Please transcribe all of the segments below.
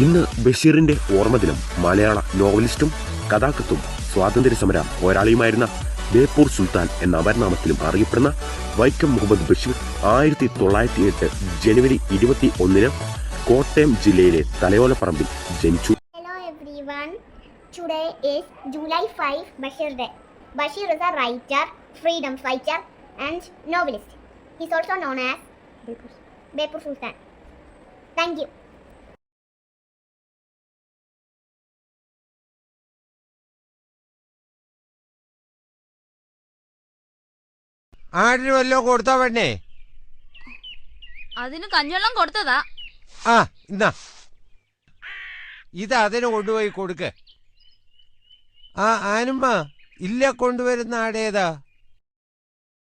ഇന്ന് ബഷീറിന്റെ ഓർമ്മദിനം മലയാള നോവലിസ്റ്റും കഥാകൃത്തും സ്വാതന്ത്ര്യ സമര പോരാളിയുമായിരുന്ന ബേപ്പൂർ സുൽത്താൻ എന്ന അപരനാമത്തിലും അറിയപ്പെടുന്ന വൈക്കം മുഹമ്മദ് ബഷീർ ആയിരത്തി തൊള്ളായിരത്തി എട്ട് ജനുവരി ഇരുപത്തി ഒന്നിന് കോട്ടയം ജില്ലയിലെ തലയോലപ്പറമ്പിൽ ജനിച്ചു Hello everyone. Today is July 5 Basheer Day. Bashir is a writer, freedom fighter, and novelist. He's also known as Beypore Sultan. Thank you. ആടിന് വല്ലോ കൊടുത്താ വേണ്ടേ അതിന് കഞ്ഞവെള്ളം കൊടുത്തതാ. ആ ഇന്നാ. ഇത് അതിന് കൊണ്ടുപോയി കൊടുക്ക്. ആ ആനുമ്മ ഇല്ല കൊണ്ടുവരുന്ന ആടേതാ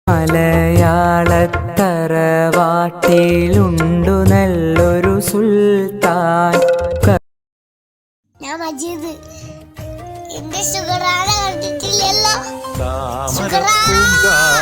മലയാളത്തറവാട്ടിലുണ്ടു നല്ലൊരു സുൽത്താൻ. ഞാൻ മജീദ്. എന്റെ ഷുഗറാണ് കണ്ടിട്ടില്ലല്ലോ.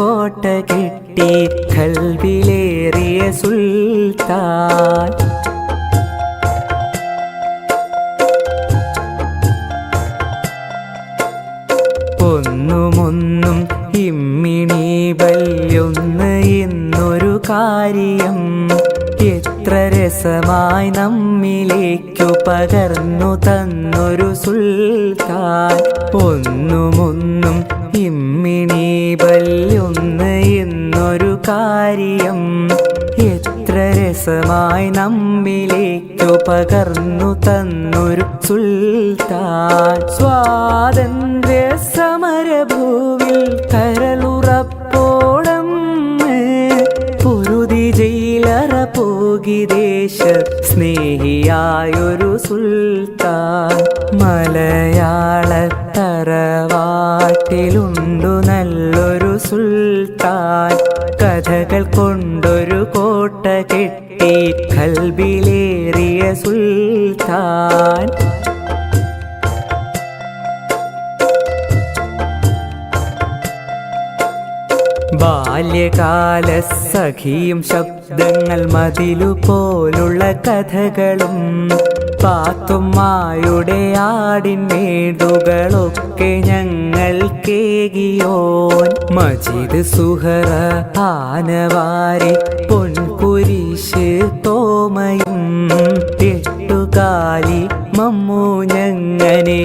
കോട്ട കിട്ടി കൽവിലേറിയ സുൽത്താൻ. ഒന്നുമൊന്നും ഇമ്മിണി വല്യൊന്ന് ഇന്നൊരു കാര്യം. എത്ര രസമായി നമ്മിലേക്കു പകർന്നു തന്നൊരു സുൽത്താൻ. ഒന്നുമൊന്നും പകർന്നു തന്നൊരു സുൽത്താൻ. സ്വാതന്ത്ര്യ സമരഭൂവിൽ കരളുറപ്പോടം പൊരുതി ജയിലറ പോകി ദേശ സ്നേഹിയായൊരു സുൽത്താൻ. മലയാളത്തറവാട്ടിലുണ്ടു നല്ലൊരു സുൽത്താൻ. കഥകൾ ബാല്യകാല സഖിയും ശബ്ദങ്ങൾ മതിലു പോലുള്ള കഥകളും പാത്തുമ്മായുടെ ആടിൻമേടുകളൊക്കെ ഞങ്ങൾ കേകിയോൻ. മജീദ് സുഹറ ആനവാരി പൊൻകുരിശ് തോമയും എട്ടുകാലി മമ്മു ഞങ്ങനെ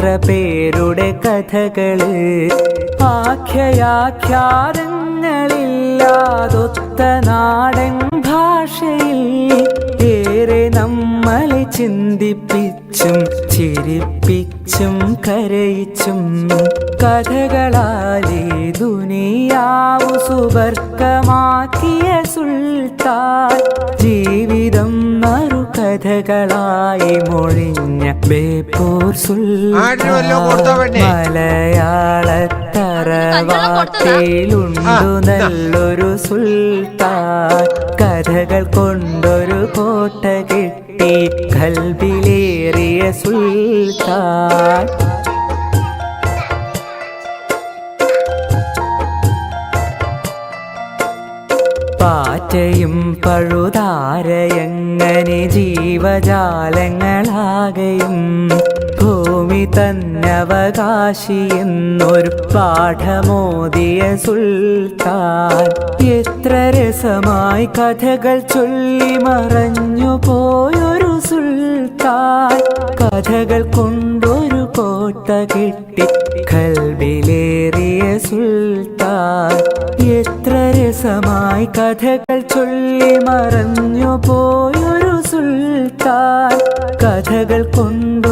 എത്ര പേരുടെ കഥകൾ? ആഖ്യയാഖ്യാതങ്ങളില്ലാതൊത്ത നാടൻ ഭാഷയിൽ ഏറെ നമ്മളെ ചിന്തിപ്പിച്ചും ചിരിപ്പിച്ചും കരയിച്ചും കഥകളാലേ ദുനിയാവു സുബർക്കമാക്കിയ സുൽത്താൻ ജീവിതം കഥകളായി മൊഴിഞ്ഞ ബേപ്പൂർ ആടിന് വല്ലോ കൊടുത്തോ സുൽത്താൻ പെണ്ണേ? മലയാള തറവാട്ടിലുണ്ടു നല്ലൊരു സുൽത്താൻ. കഥകൾ കൊണ്ടൊരു കോട്ട കിട്ടി കൽവിലേറിയ സുൽത്താൻ. പാറ്റയും പഴുതാരയങ്ങനെ ജീവജാലങ്ങളാകയും? ഭൂമി തന്നവകാശിയെന്നൊരു പാഠമോദിയ സുൽത്താൻ. എത്ര രസമായി കഥകൾ ചൊല്ലി മറഞ്ഞു പോയൊരു സുൽത്താൻ. കഥകൾ കൊണ്ടൊരു കോട്ട കിട്ടി കൽബിലേറിയ സുൽത്താൻ രസമായി കഥകൾ ചൊല്ലി മറഞ്ഞു പോയൊരു സുൽത്താൻ കഥകൾ കെട്ടി